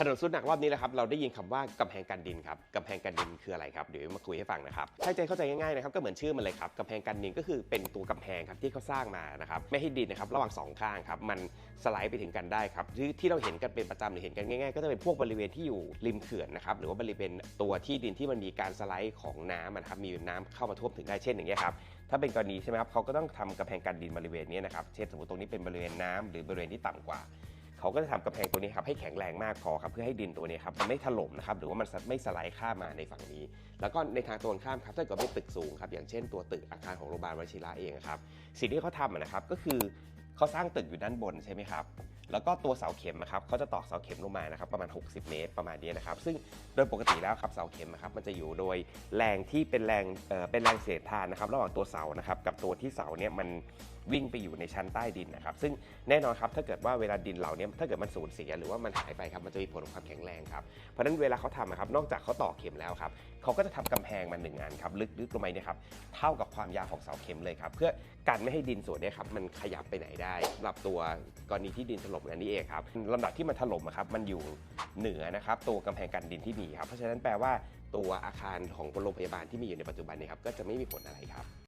ถนนสุดหนักรอบนี้นะครับเราได้ยินคำว่ากำแพงกันดินครับกำแพงกันดินคืออะไรครับเดี๋ยวมาคุยให้ฟังนะครับถ้ใจเข้าใจง่ายๆนะครับก็เหมือนชื่อมันเลยครับกำแพงกันดินก็คือเป็นตัวกำแพงครับที่เขาสร้างมานะครับไม่ให้ดินนะครับระหว่างสองข้างครับมันสไลด์ไปถึงกันได้ครับที่ที่เราเห็นกันเป็นประจำหรือเห็นกันง่ายๆ ก็จะเป็นพวกบริเวณที่อยู่ริมเขื่อนนะครับหรือว่าบริเวณตัวที่ดินที่มันมีการสไลด์ของน้ำนะครับมีน้ำเข้ามาท่วมถึงได้เช่นอย่างเงี้ยครับถ้าเป็นกรณีใช่ไหมครับเขาก็ต้องทำกำแพงกันดินบริเวณนี้นะครับเช่นสมมติตรงนี้เป็นบริเวณน้ำหรือบริเวณที่ต่ำกว่า เขาก็จะทำกำแพงตัวนี้ครับให้แข็งแรงมากพอครับเพื่อให้ดินตัวนี้ครับมันไม่ถล่มนะครับหรือว่ามันไม่สไลด์ข้ามมาในฝั่งนี้ แล้วก็ในทางตรงข้ามครับถ้าเกิดเป็นตึกสูงครับอย่างเช่นตัวตึกอาคารของโรงพยาบาลวชิระเองครับสิ่งที่เขาทำนะครับก็คือเขาสร้างตึกอยู่ด้านบนใช่ไหมครับแล้วก็ตัวเสาเข็มนะครับเขาจะตอกเสาเข็มลงมานะครับประมาณ 60 เมตรประมาณนี้นะครับ ซึ่งโดยปกติแล้วครับเสาเข็มนะครับมันจะอยู่โดยแรงที่เป็นแรงเเป็นแรงเสียดทานนะครับ ระหว่างตัวเสานะครับกับตัวที่เสาเนี่ยมัน วิ่งไปอยู่ในชั้นใต้ดินนะครับ ซึ่งแน่นอนครับถ้าเกิดว่าเวลาดินเหล่านี้ถ้าเกิดมันสูญเสียหรือว่ามันหายไปครับมันจะมีผลของความแข็งแรงครับเพราะฉะนั้นเวลาเขาทำนะครับนอกจากเขาต่อเข็มแล้วครับเขาก็จะทำกำแพงมันหนึ่งอันครับลึกลึกลงไปเนี่ยครับเท่ากับความยาวของเสาเข็มเลยครับเพื่อกันไม่ให้ดินส่วนเนี้ครับมันขยับไปไหนได้สำหรับตัวกรณีที่ดินถล่มอันนี้เองครับลำดับที่มันถล่มครับมันอยู่เหนือนะครับตัวกำแพงกันดินที่มีครับเพราะฉะนั้นแปลว่าตัวอาคารของโรงพยาบาลที่มีอยู่ในปัจจุบันเนี้ครับก็จะไม่มีผลอะไรครับ